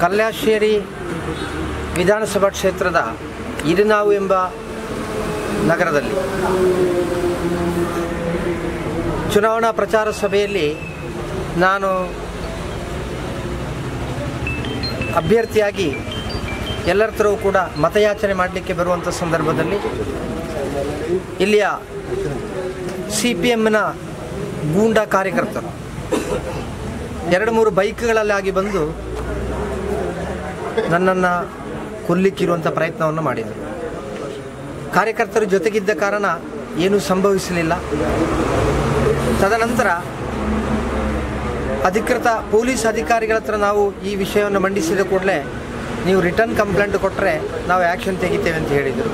ಕಲ್ಯಾಶ್ಶೇರಿ ವಿಧಾನಸಭಾ ಕ್ಷೇತ್ರದ ಇರಿನಾವು ಎಂಬ ನಗರದಲ್ಲಿ ಚುನಾವಣಾ ಪ್ರಚಾರ ಸಭೆಯಲ್ಲಿ ನಾನು ಅಭ್ಯರ್ಥಿಯಾಗಿ ಎಲ್ಲರ ಹತ್ರವೂ ಕೂಡ ಮತಯಾಚನೆ ಮಾಡಲಿಕ್ಕೆ ಬರುವಂಥ ಸಂದರ್ಭದಲ್ಲಿ ಇಲ್ಲಿಯ ಸಿ ಪಿ ಎಮ್ನ ಗೂಂಡಾ ಕಾರ್ಯಕರ್ತರು ಎರಡು ಮೂರು ಬೈಕ್ಗಳಲ್ಲಾಗಿ ಬಂದು ನನ್ನನ್ನು ಕೊಲ್ಲಿಕ್ಕಿರುವಂಥ ಪ್ರಯತ್ನವನ್ನು ಮಾಡಿದರು ಕಾರ್ಯಕರ್ತರು ಜೊತೆಗಿದ್ದ ಕಾರಣ ಏನೂ ಸಂಭವಿಸಲಿಲ್ಲ. ತದನಂತರ ಅಧಿಕೃತ ಪೊಲೀಸ್ ಅಧಿಕಾರಿಗಳ ಹತ್ರ ನಾವು ಈ ವಿಷಯವನ್ನು ಮಂಡಿಸಿದ ಕೂಡಲೇ ನೀವು ರಿಟರ್ನ್ ಕಂಪ್ಲೇಂಟ್ ಕೊಟ್ಟರೆ ನಾವು ಆ್ಯಕ್ಷನ್ ತೆಗಿತೇವೆ ಅಂತ ಹೇಳಿದರು.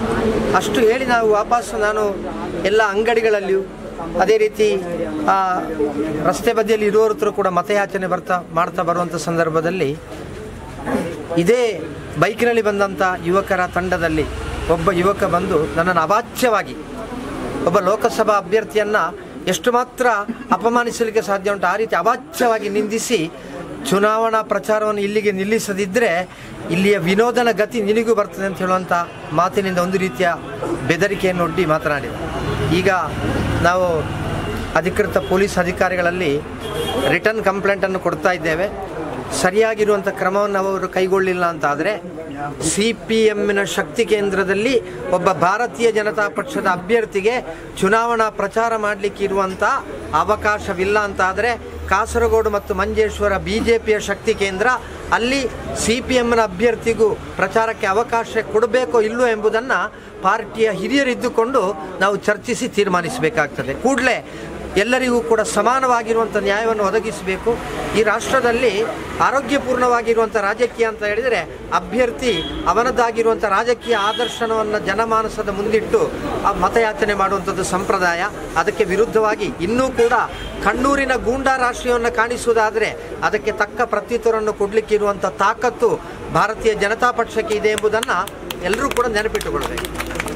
ಅಷ್ಟು ಹೇಳಿ ನಾವು ವಾಪಸ್ಸು ನಾನು ಎಲ್ಲ ಅಂಗಡಿಗಳಲ್ಲಿಯೂ ಅದೇ ರೀತಿ ರಸ್ತೆ ಬದಿಯಲ್ಲಿ ಇರುವವ್ರ ಹತ್ರ ಕೂಡ ಮತಯಾಚನೆ ಬರ್ತಾ, ಮಾಡ್ತಾ ಬರುವಂಥ ಸಂದರ್ಭದಲ್ಲಿ ಇದೇ ಬೈಕ್ನಲ್ಲಿ ಬಂದಂಥ ಯುವಕರ ತಂಡದಲ್ಲಿ ಒಬ್ಬ ಯುವಕ ಬಂದು ನನ್ನನ್ನು ಅವಾಚ್ಯವಾಗಿ ಒಬ್ಬ ಲೋಕಸಭಾ ಅಭ್ಯರ್ಥಿಯನ್ನು ಎಷ್ಟು ಮಾತ್ರ ಅಪಮಾನಿಸಲಿಕ್ಕೆ ಸಾಧ್ಯ ಉಂಟು, ಆ ರೀತಿ ಅವಾಚ್ಯವಾಗಿ ನಿಂದಿಸಿ ಚುನಾವಣಾ ಪ್ರಚಾರವನ್ನು ಇಲ್ಲಿಗೆ ನಿಲ್ಲಿಸದಿದ್ದರೆ ಇಲ್ಲಿಯ ವಿನೋದನ ಗತಿ ನಿನಗೂ ಬರ್ತದೆ ಅಂತ ಹೇಳುವಂಥ ಮಾತಿನಿಂದ ಒಂದು ರೀತಿಯ ಬೆದರಿಕೆಯನ್ನು ಒಡ್ಡಿ ಮಾತನಾಡಿದ. ಈಗ ನಾವು ಅಧಿಕೃತ ಪೊಲೀಸ್ ಅಧಿಕಾರಿಗಳಲ್ಲಿ ರಿಟರ್ನ್ ಕಂಪ್ಲೇಂಟನ್ನು ಕೊಡ್ತಾ ಇದ್ದೇವೆ. ಸರಿಯಾಗಿರುವಂಥ ಕ್ರಮವನ್ನು ಅವರು ಕೈಗೊಳ್ಳಿಲ್ಲ ಅಂತಾದರೆ ಸಿ ಪಿ ಎಮ್ಮಿನ ಶಕ್ತಿ ಕೇಂದ್ರದಲ್ಲಿ ಒಬ್ಬ ಭಾರತೀಯ ಜನತಾ ಪಕ್ಷದ ಅಭ್ಯರ್ಥಿಗೆ ಚುನಾವಣಾ ಪ್ರಚಾರ ಮಾಡಲಿಕ್ಕೆ ಇರುವಂಥ ಅವಕಾಶವಿಲ್ಲ ಅಂತಾದರೆ ಕಾಸರಗೋಡು ಮತ್ತು ಮಂಜೇಶ್ವರ ಬಿ ಜೆ ಪಿಯ ಶಕ್ತಿ ಕೇಂದ್ರ ಅಲ್ಲಿ ಸಿ ಪಿ ಎಮ್ನ ಅಭ್ಯರ್ಥಿಗೂ ಪ್ರಚಾರಕ್ಕೆ ಅವಕಾಶ ಕೊಡಬೇಕೋ ಇಲ್ಲೋ ಎಂಬುದನ್ನು ಪಾರ್ಟಿಯ ಹಿರಿಯರಿದ್ದುಕೊಂಡು ನಾವು ಚರ್ಚಿಸಿ ತೀರ್ಮಾನಿಸಬೇಕಾಗ್ತದೆ. ಕೂಡಲೇ ಎಲ್ಲರಿಗೂ ಕೂಡ ಸಮಾನವಾಗಿರುವಂಥ ನ್ಯಾಯವನ್ನು ಒದಗಿಸಬೇಕು. ಈ ರಾಷ್ಟ್ರದಲ್ಲಿ ಆರೋಗ್ಯಪೂರ್ಣವಾಗಿರುವಂಥ ರಾಜಕೀಯ ಅಂತ ಹೇಳಿದರೆ ಅಭ್ಯರ್ಥಿ ಅವನದ್ದಾಗಿರುವಂಥ ರಾಜಕೀಯ ಆದರ್ಶನವನ್ನು ಜನಮಾನಸದ ಮುಂದಿಟ್ಟು ಆ ಮತಯಾಚನೆ ಮಾಡುವಂಥದ್ದು ಸಂಪ್ರದಾಯ. ಅದಕ್ಕೆ ವಿರುದ್ಧವಾಗಿ ಇನ್ನೂ ಕೂಡ ಕಣ್ಣೂರಿನ ಗೂಂಡಾ ರಾಷ್ಟ್ರೀಯವನ್ನು ಕಾಣಿಸುವುದಾದರೆ ಅದಕ್ಕೆ ತಕ್ಕ ಪ್ರತ್ಯುತ್ತರವನ್ನು ಕೊಡಲಿಕ್ಕಿರುವಂಥ ತಾಕತ್ತು ಭಾರತೀಯ ಜನತಾ ಪಕ್ಷಕ್ಕೆ ಇದೆ ಎಂಬುದನ್ನು ಎಲ್ಲರೂ ಕೂಡ ನೆನಪಿಟ್ಟುಕೊಳ್ಬೇಕು